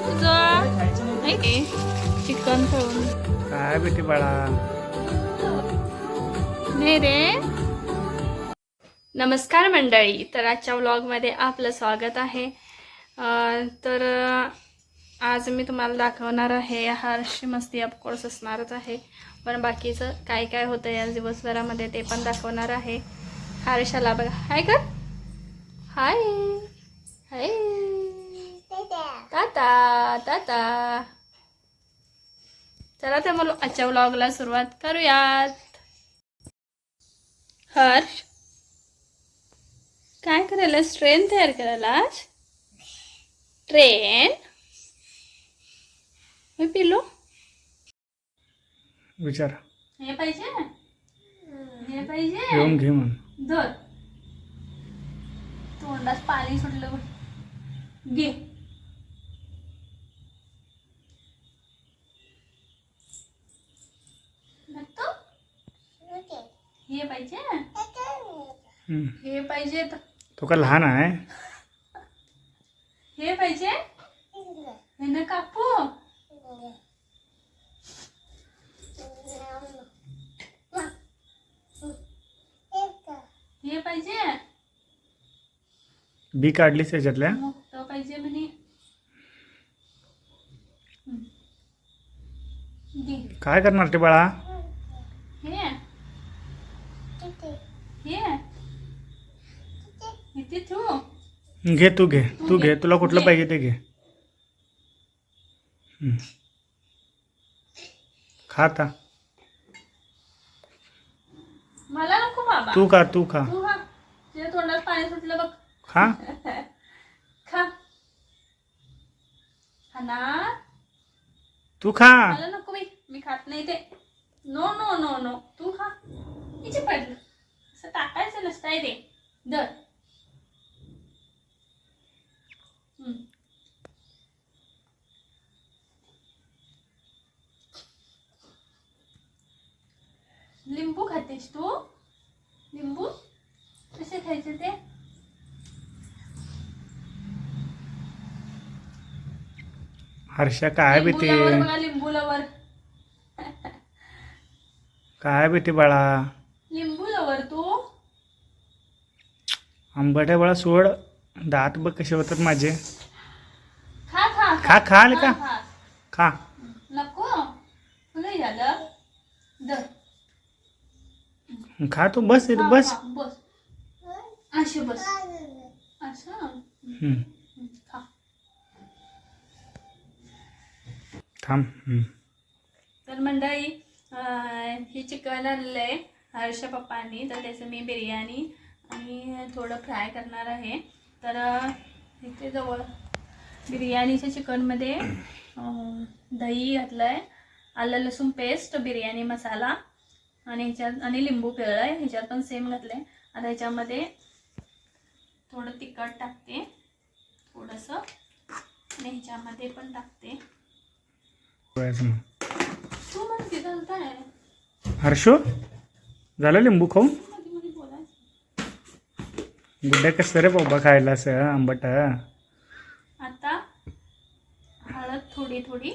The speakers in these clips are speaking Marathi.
ग तुझं की चिकन काय बेटी बाळा? नाही रे. नमस्कार मंडळी. तर आजच्या व्लॉगमध्ये आपलं स्वागत आहे. तर आज मी तुम्हाला दाखवणार आहे हर्षी मस्ती ऑफकोर्स असणारच आहे. पण बाकीचं काय काय होतं या दिवसभरामध्ये ते पण दाखवणार आहे. हर्षाला बघा. हाय कर हाय हाय ताता ताता चला तर मग आजच्या व्लॉगला सुरुवात करूयात. हर्ष काय करायला? ट्रेन तयार करायला आज? ट्रेन मी पिलो विचार. हे पाहिजे? हे पाहिजे? येऊन घे म्हण धर. तोंडात पाणी सुटलं घे. हे पाहिजे. हे पाहिजे तो का लहान आहे? हे पाहिजे? हे ना कापू हे पाहिजे? बी काढलीस त्याच्यातल्या? तो पाहिजे म्हणे. काय करणार ते बाळा हे हे इथे ठेवू. घे तू घे. तू घे. तुला कुठलं पाहिजे ते घे. हम्म. खा आता. मला नको बाबा. तू खा तू खा. तू खा. तुझ्या तोंडात पाणी सुटलं बघ. खा. खा. खाणार तू खा. मला नको मी मी खात नाही ते. नो नो नो नो तू खा. इथे पडलं असं टाकायचं नसतंय ते. दर हम्म. लिंबू खातेस तू? लिंबू? कसे खायचे ते? हर्षा काय बघा लिंबू लवर. काय बेटे बाळा? लिंबू लवर तू? आंबट बाळा सोड. दात बघ कसे होतात माझे. खा खा खा. खा खा. खा नको तुला झालं दर खा तू बस इथं बस. बस. असे बस. असं हम्म. हं, खा. थांब. हम्म. तर मंडळी अं, हे चिकन आणलं आहे हर्ष पप्पांनी. तर त्याचं मी बिर्याणी आणि थोडं फ्राय करणार आहे. तर अं, इथे जवळ बिर्याणीच्या चिकनमध्ये अं, दही घातलं आहे आलं लसूण पेस्ट बिर्याणी मसाला. आणि ह्याच्यात आणि लिंबू पिळलं आहे. ह्याच्यात पण सेम घातलं आहे आता ह्याच्यामध्ये थोडं तिखट टाकते. थोडंसं. आणि ह्याच्यामध्ये पण टाकते. बस मग. तू म्हणते चालतंय हर्षो झालं लिंबू खाऊन? गुड्ड्या कसं रे बाबा खायला असं आंबट. आता हळद थोडी थोडी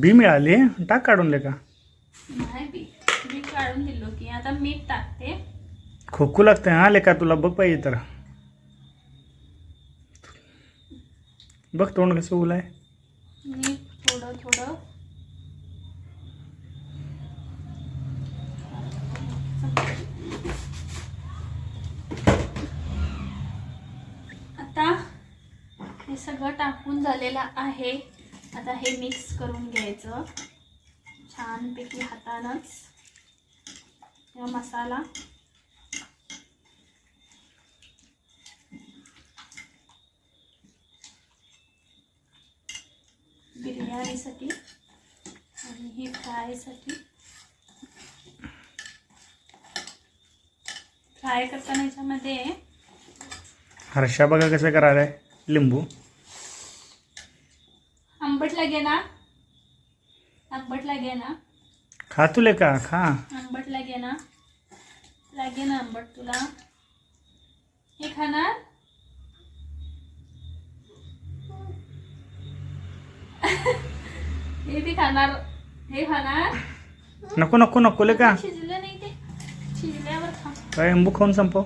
बी मिळाली? टाक काढून ले का नाही बी. काढून दिलो की आता मीठ टाकते. खोकू लागतं हा लेका तुला बघ पाहिजे तर. बघ तोंड कसं उलाय. मीठ थोडं थोडं. आता हे सगळं टाकून झालेलं आहे. आता हे मिक्स करून घ्यायचं. छानपैकी हातानंच हा मसाला. बिर्याणीसाठी आणि हे फ्रायसाठी. फ्राय करताना याच्यामध्ये हर्षा बघा कसं करायलाय. लिंबू. लागे ना. आंबट लागे ना. खा तुले का? खा. आंबट लागे ना. लागेल आंबट तुला. हे खाणार? हे बी खाणार. हे खाणार? नको नको नको ले का? शिजलं नाही ते. शिजल्यावर खा. काय आंबू खाऊन संपव.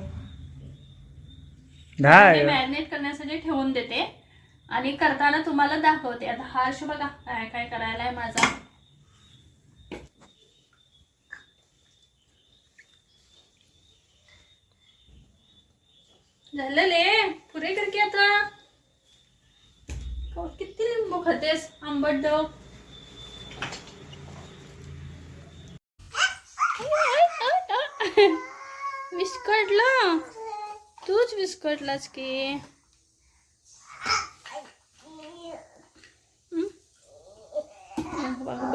मॅरिनेट करण्यासाठी ठेवून देते. आणि करताना तुम्हाला दाखवते. आता हा हर्ष बघा. काय काय करायला आहे माझा. झालं ले. पुरे कर की आता. किती लिंबू खातेस? आंबट दव. विस्कटला तूच विस्कटलास की हं?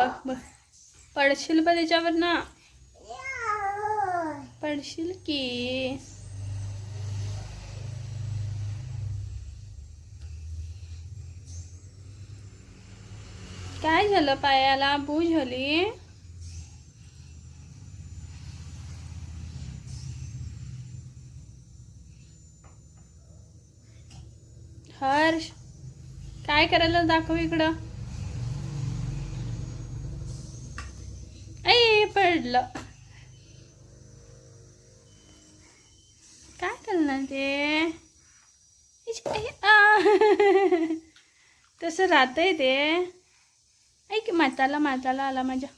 बघ बघ. पडशील बघ त्याच्यावर ना. पडशील की. काय झालं पायाला? बू झाली. हर्ष काय करायला दाखव इकडं. रडलं. काय करणार ते? तसं राहतंय ते. ऐक माताला माताला आला माझ्या.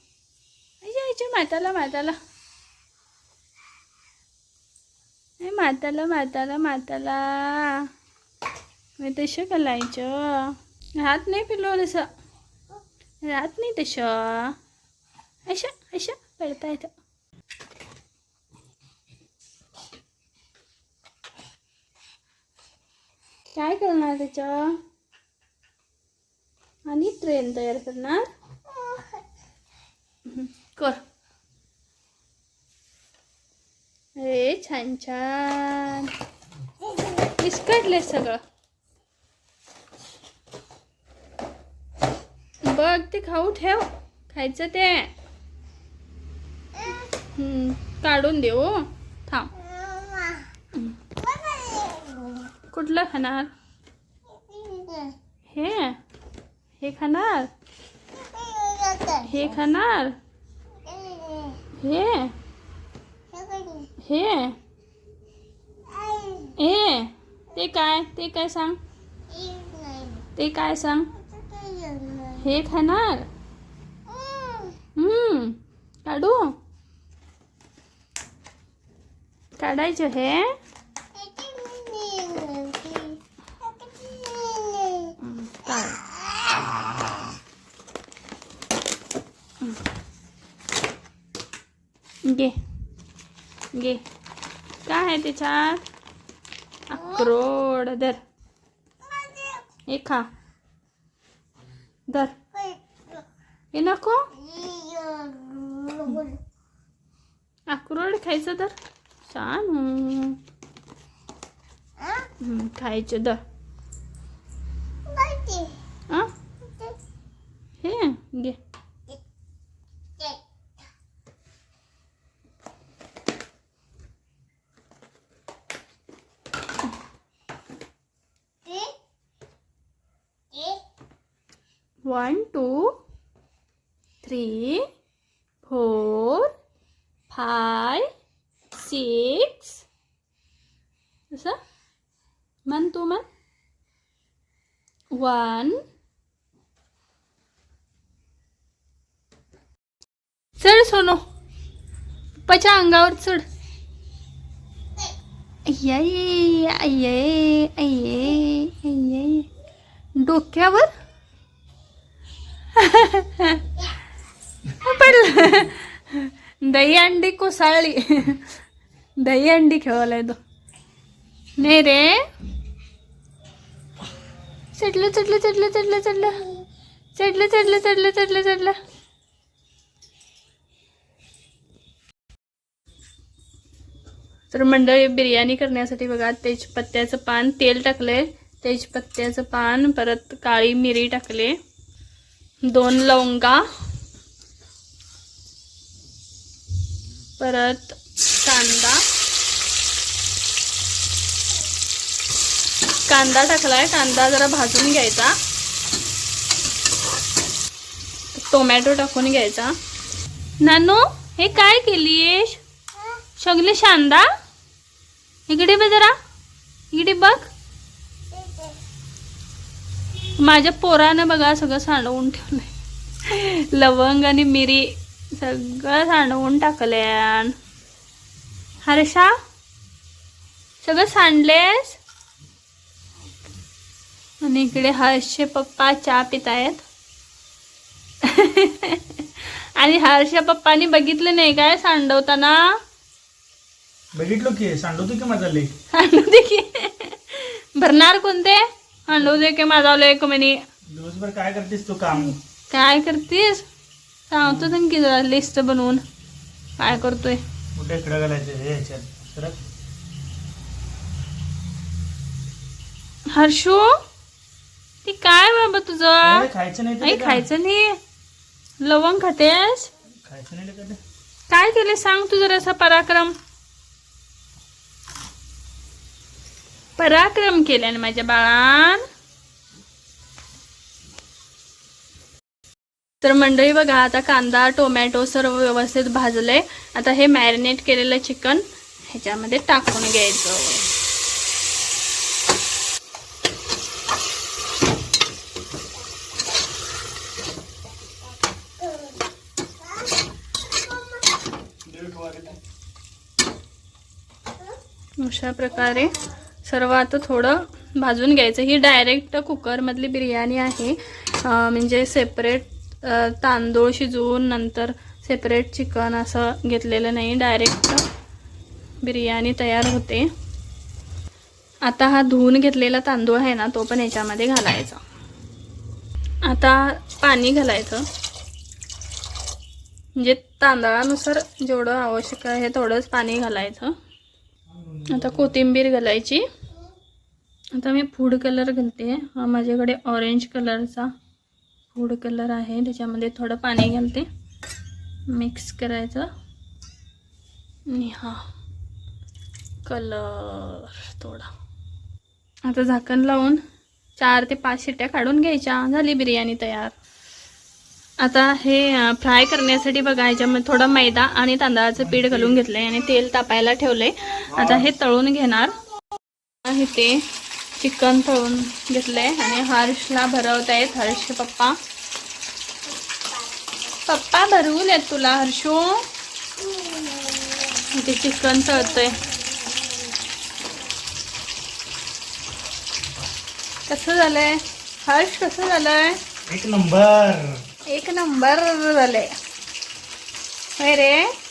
आईच्या माताला माताला ऐ, माताला माताला माताला मी तसं घालायचं राहत नाही पिलो तसं. राहत नाही तसं. अशा अशा येतं काय करणार त्याचं आणि ट्रेन तयार करणार? कर. अरे छान छान. विस्कटले सगळं. बघ ते खाऊ ठेव. खायचं ते. हम्म, काढून देऊ हो. थांब. कुठलं खाणार? हे? हे खाणार? हे खाणार? हे? हे? हे? ते काय? ते काय सांग? ते काय सांग? हे खाणार? हम्म काढू. काढायचं हे. घे. घे. काय आहे त्याच्यात? अक्रोड. धर. हे खा. धर. हे नको? अक्रोड खायचं तर? Сану. Кай чудо. А? Хе, где? One, two, three, four, five, six असं म्हण तू म्हण वन चढ सोनो. पप्पाच्या अंगावर चढ. अय्ये अय्ये अय्ये अय्ये डोक्यावर? पडलं. दही अंडी कोसळली. दही अंडी खेळलाय तो नाही रे. चढलं चढलं चढलं चढलं चढलं. चढलं चढलं चढलं चढलं चढलं. तर मंडळी बिर्याणी करण्यासाठी बघा तेजपत्त्याचं पान तेल टाकले तेजपत्त्याचं पान परत काळी मिरी टाकले. दोन लवंगा. परत कांदा. कांदा टाकलाय. कांदा जरा भाजून घ्यायचा. टोमॅटो टाकून घ्यायचा. नानू हे काय केलीस सगळे शांदा? इकडे बघ जरा. इकडे बघ. माझ्या पोरानं बघा सगळं सांडवून ठेवलंय. लवंग आणि मिरी सगळं सांडवून टाकल्यान हर्षा सगळं सांडलेस? आणि इकडे हर्षचे पप्पा चहा पित आहेत आणि हर्षच्या पप्पानी बघितलं नाही काय सांडवताना? बघितलो की सांडवतो की माझा लेख? सांडू दे की. भरणार कोणते? सांडू दे की माझा लेक म्हणे. दिवसभर काय करतेस तू काम? काय करतेस? सांगतो तर की जरा लिस्ट बनवून. काय करतोय? कुठे इकडे घालायचं? हे ह्याच्यात. हर्षू? ती काय बाबा तुझं? खायचं नाही खायचं नाही. लवंग खातेस? खायचं नाही तर काय? काय केले सांग तू जरासा पराक्रम. पराक्रम केल्याने माझ्या बाळान. तर मंडळी बघा आता कांदा टोमॅटो सर्व व्यवस्थित भाजलंय आता हे मॅरिनेट केलेलं चिकन ह्याच्यामध्ये टाकून घ्यायचं. अशा प्रकारे सर्व आता थोडं भाजून घ्यायचं. ही डायरेक्ट कुकरमधली बिर्याणी आहे. म्हणजे सेपरेट तांदूळ शिजवून नंतर सेपरेट चिकन असं घेतलेलं नाही. डायरेक्ट बिर्याणी तयार होते. आता हा धुवून घेतलेला तांदूळ आहे ना तो पण याच्यामध्ये घालायचा. आता पाणी घालायचं. म्हणजे तांदळानुसार जेवढं आवश्यक आहे तेवढंच पाणी घालायचं. आता कोथिंबीर घालायची. आता मी फूड कलर घालते. हा माझ्याकडे ऑरेंज कलरचा फूड कलर आहे. त्याच्यामध्ये थोडं पाणी घालते. मिक्स करायचं. आणि हा कलर थोडा. आता झाकण लावून चार ते पाच शिट्ट्या काढून घ्यायच्या. झाली बिर्याणी तयार. आता हे फ्राय करण्यासाठी बघा याच्यामध्ये थोडा मैदा आणि तांदळाचं पीठ घालून घेतलंय आणि तेल तापायला ठेवलंय. आता हे तळून घेणार. आहे ते चिकन तळून घेतलंय आणि हर्षला भरवत आहेत. हर्षचे पप्पा. पप्पा भरवून आहेत तुला हर्षू. ते चिकन तळतोय. कसं झालंय? हर्ष कसं झालंय? एक नंबर. एक नंबर झाले. रे?